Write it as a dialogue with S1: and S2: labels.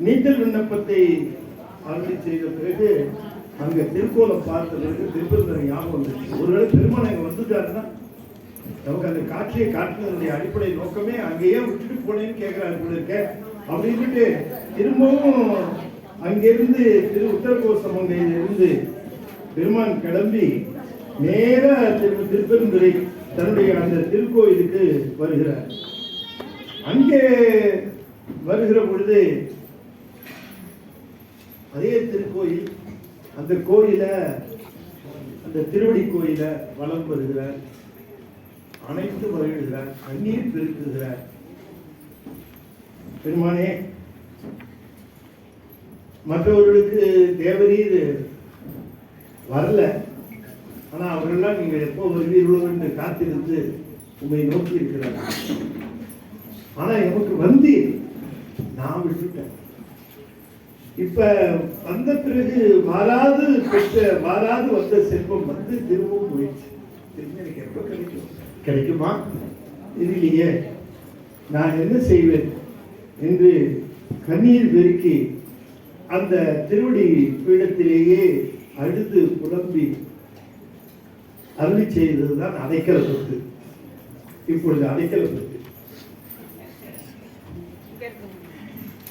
S1: நீச்சல் விண்ணப்பத்தை ஆட்சி செய்த பிறகு அங்க திருக்கோலம் பார்த்த பிறகு திருப்பதி ஞாபகம் வந்துச்சு ஒருவேளை பெருமாள் அங்க வந்துட்டாருன்னா நமக்கு அந்த காட்சியை காட்டுனதுடைய அடிப்படை நோக்கமே அங்கேயே விட்டுட்டு போனேன்னு கேட்கிறாரு போல இருக்க. அப்படின்ட்டு திரும்பவும் அங்கிருந்து திரு உத்தரகோசமங்கையிலிருந்து பெருமான் கிளம்பி நேர திரு திருப்பெருந்துறை தன்னுடைய அந்த திருக்கோயிலுக்கு வருகிறார். அங்கே வருகிற பொழுது அதே திருக்கோயில் அந்த கோயில அந்த திருவடி கோயில வலம் வருகிறார் அனைத்து வருகிறார் கண்ணீர் பெருக்குகிறார். பெருமானே மற்றவர்களுக்கு தேவரீர் வரல. ஆனா அவரெல்லாம் நீங்க எப்போ வருவீர்களோ என்று காத்திருந்து உண்மை நோக்கி இருக்கிறார் ஆனா எனக்கு வந்து நான் விட்டுட்டேன். இப்ப வந்த பிறகு மாறாது பெற்ற மாறாது வந்த செல்வம் வந்து திரும்பவும் போயிடுச்சு. திரும்பி எனக்கு எப்போ கிடைக்கும்? கிடைக்குமா? இல்லையே. நான் என்ன செய்வேன் என்று கண்ணீர் வெறுக்கி அந்த திருவடி பீடத்திலேயே அழுது புலம்பி அருளி செய்தது தான் அடைக்கல சொத்து. இப்பொழுது அடைக்கல சொத்து.